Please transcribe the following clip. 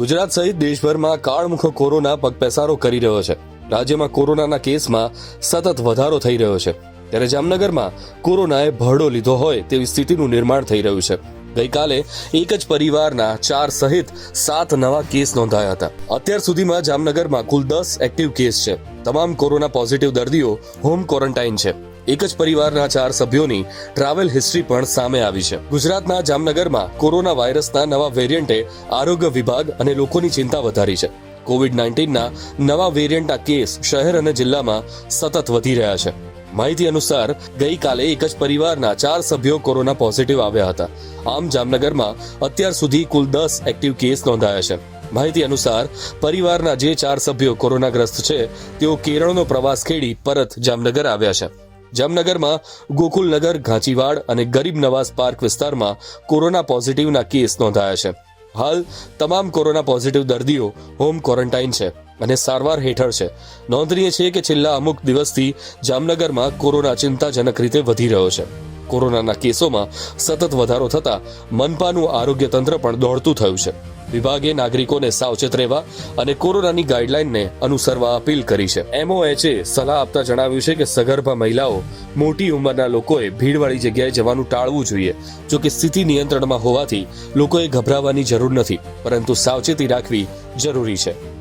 ગુજરાત સહિત દેશભરમાં કાળમુખો કોરોના પગપેસારો કરી રહ્યો છે. રાજ્યમાં કોરોનાના કેસમાં સતત વધારો થઈ રહ્યો છે. ત્યારે જામનગરમાં કોરોનાએ ભરડો લીધો હોય તેવી સ્થિતિનું નિર્માણ થઈ રહ્યું છે. ગઈકાલે એક જ પરિવારના ચાર સહિત સાત નવા કેસ નોંધાયા હતા. અત્યાર સુધીમાં જામનગરમાં કુલ દસ એક્ટિવ કેસ છે. તમામ કોરોના પોઝિટિવ દર્દીઓ હોમ ક્વોરન્ટાઇન છે. એક જ પરિવારના ચાર સભ્યોની ટ્રાવેલ હિસ્ટ્રી પણ સામે આવી છે. ગુજરાતના જામનગરમાં કોરોના વાયરસના નવા વેરિયન્ટે આરોગ્ય વિભાગ અને લોકોની ચિંતા વધારી છે. કોવિડ નાઇન્ટીનના નવા વેરિયન્ટના કેસ શહેર અને જિલ્લામાં સતત વધી રહ્યા છે. માહિતી અનુસાર, ગઈકાલે એક જ પરિવારના ચાર સભ્યો કોરોના પોઝિટિવ આવ્યા હતા. આમ જામનગરમાં અત્યાર સુધી કુલ દસ એક્ટિવ કેસ નોંધાયા છે. માહિતી અનુસાર, પરિવારના જે ચાર સભ્યો કોરોનાગ્રસ્ત છે, તેઓ કેરળનો પ્રવાસ ખેડી પરત જામનગર આવ્યા છે. જામનગરમાં ગોકુલનગર, ઘાંચીવાડ અને ગરીબ નવાઝ પાર્ક વિસ્તારમાં કોરોના પોઝિટિવના કેસ નોંધાયા છે. હાલ તમામ કોરોના પોઝિટિવ દર્દીઓ હોમ ક્વોરન્ટાઇન છે અને સારવાર હેઠળ છે. નોંધનીય છે કે છેલ્લા અમુક દિવસથી જામનગરમાં કોરોના ચિંતાજનક રીતે વધી રહ્યો છે. કોરોનાના કેસોમાં સતત વધારો થતા મનપાનું આરોગ્ય તંત્ર પણ દોડતું થયું છે. વિભાગે નાગરિકોને સાવચેત રહેવા અને કોરોનાની ગાઈડલાઈનને અનુસરવા અપીલ કરી છે. એમઓએચએ સલાહ આપતા જણાવ્યું છે કે સગર્ભા મહિલાઓ મોટી ઉંમરના લોકોએ ભીડવાળી જગ્યાએ જવાનું ટાળવું જોઈએ. જો કે સ્થિતિ નિયંત્રણમાં હોવાથી લોકોએ ગભરાવાની જરૂર નથી, પરંતુ સાવચેતી રાખવી જરૂરી છે.